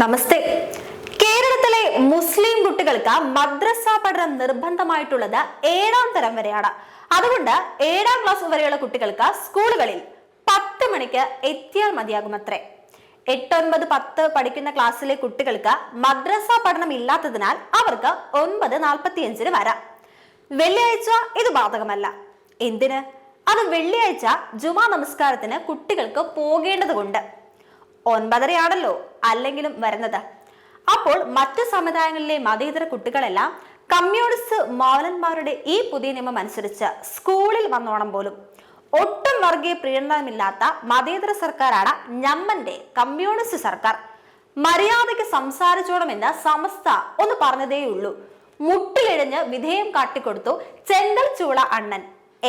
നമസ്തേ. കേരളത്തിലെ മുസ്ലിം കുട്ടികൾക്ക് മദ്രസ പഠനം നിർബന്ധമായിട്ടുള്ളത് ഏഴാം തരം വരെയാണ്. അതുകൊണ്ട് ഏഴാം ക്ലാസ് വരെയുള്ള കുട്ടികൾക്ക് സ്കൂളുകളിൽ പത്ത് മണിക്ക് എത്തിയാൽ മതിയാകും അത്രേ എട്ടൊൻപത് പത്ത് പഠിക്കുന്ന ക്ലാസ്സിലെ കുട്ടികൾക്ക് മദ്രസ പഠനം ഇല്ലാത്തതിനാൽ അവർക്ക് ഒൻപത് നാൽപ്പത്തിയഞ്ചിന് വരാം. വെള്ളിയാഴ്ച ഇത് ബാധകമല്ല. എന്തിന്? അത് വെള്ളിയാഴ്ച ജുമാ നമസ്കാരത്തിന് കുട്ടികൾക്ക് പോകേണ്ടതുകൊണ്ട്. ഒൻപതരയാണല്ലോ അല്ലെങ്കിലും വരുന്നത്. അപ്പോൾ മറ്റു സമുദായങ്ങളിലെ മതേതര കുട്ടികളെല്ലാം കമ്മ്യൂണിസ്റ്റ് മൗലന്മാരുടെ ഈ പുതിയ നിയമം അനുസരിച്ച് സ്കൂളിൽ വന്നോണം പോലും. ഒട്ടും വർഗീയ പ്രീണനമില്ലാത്ത മതേതര സർക്കാരാണ് ഞമ്മന്റെ കമ്മ്യൂണിസ്റ്റ് സർക്കാർ. മര്യാദയ്ക്ക് സംസാരിച്ചോണമെന്ന് സമസ്ത ഒന്ന് പറഞ്ഞതേയുള്ളൂ. മുട്ടിലിഴഞ്ഞ് വിധേയം കാട്ടിക്കൊടുത്തു ചെങ്കൽ ചൂള അണ്ണൻ.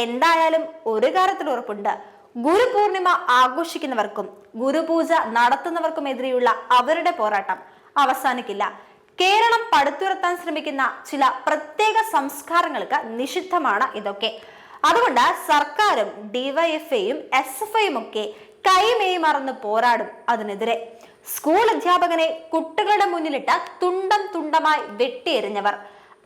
എന്തായാലും ഒരു കാര്യത്തിൽ ഉറപ്പുണ്ട് ഗുരുപൂർണിമ ആഘോഷിക്കുന്നവർക്കും ഗുരുപൂജ നടത്തുന്നവർക്കുമെതിരെയുള്ള അവരുടെ പോരാട്ടം അവസാനിക്കില്ല. കേരളം പടുത്തുയർത്താൻ ശ്രമിക്കുന്ന ചില പ്രത്യേക സംസ്കാരങ്ങൾക്ക് നിഷിദ്ധമാണ് ഇതൊക്കെ. അതുകൊണ്ട് സർക്കാരും ഡിവൈഎഫ്ഐയും എസ് എഫ് ഐയും ഒക്കെ കൈമേയി മറന്ന് പോരാടും അതിനെതിരെ. സ്കൂൾ അധ്യാപകനെ കുട്ടികളുടെ മുന്നിലിട്ട് തുണ്ടം തുണ്ടമായി വെട്ടിയെറിഞ്ഞവർ.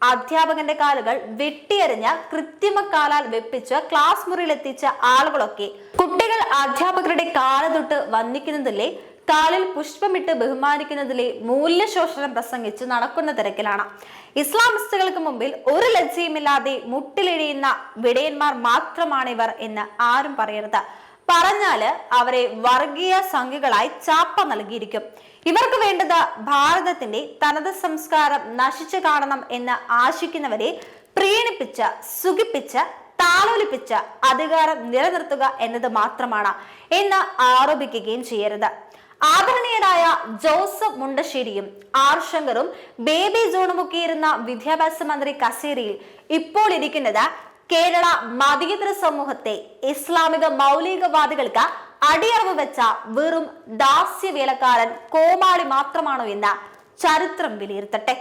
അധ്യാപകന്റെ കാലുകൾ വെട്ടിയെറിഞ്ഞ് കൃത്രിമ കാലാൽ വെപ്പിച്ച് ക്ലാസ് മുറിയിലെത്തിച്ച ആളുകളൊക്കെ കുട്ടികൾ അധ്യാപകരുടെ കാൽ തൊട്ട് വന്ദിക്കുന്നതിലെ കാലിൽ പുഷ്പമിട്ട് ബഹുമാനിക്കുന്നതിലെ മൂല്യശോഷണം പ്രസംഗിച്ച് നടക്കുന്ന തിരക്കിലാണ്. ഇസ്ലാമിസ്റ്റുകൾക്ക് മുമ്പിൽ ഒരു ലജ്ജയുമില്ലാതെ മുട്ടിലിഴിയുന്ന വിടയന്മാർ മാത്രമാണ് ഇവർ എന്ന് ആരും പറയരുത്. പറഞ്ഞാൽ അവരെ വർഗീയ സംഖ്യകളായി ചാപ്പ നൽകിയിരിക്കും. ഇവർക്ക് വേണ്ടത് ഭാരതത്തിന്റെ തനത് സംസ്കാരം നശിച്ചു കാണണം എന്ന് ആശിക്കുന്നവരെ പ്രീണിപ്പിച്ച സുഖിപ്പിച്ച് താലോലിപ്പിച്ച് അധികാരം നിലനിർത്തുക എന്നത് മാത്രമാണ് എന്ന് ആരോപിക്കുകയും ചെയ്യരുത്. ആദരണീയരായ ജോസഫ് മുണ്ടശ്ശേരിയും ആർ ശങ്കറും ബേബി ജോണുമൊക്കെ ഇരുന്ന വിദ്യാഭ്യാസ മന്ത്രി കസേരയിൽ ഇപ്പോൾ ഇരിക്കുന്നത് കേരള മതേതര സമൂഹത്തെ ഇസ്ലാമിക മൗലികവാദികൾക്ക് അടിയറവ് വെച്ച വെറും ദാസ്യവേലക്കാരൻ കോമാളി മാത്രമാണോ എന്ന ചരിത്രം വിലയിരുത്തട്ടെ.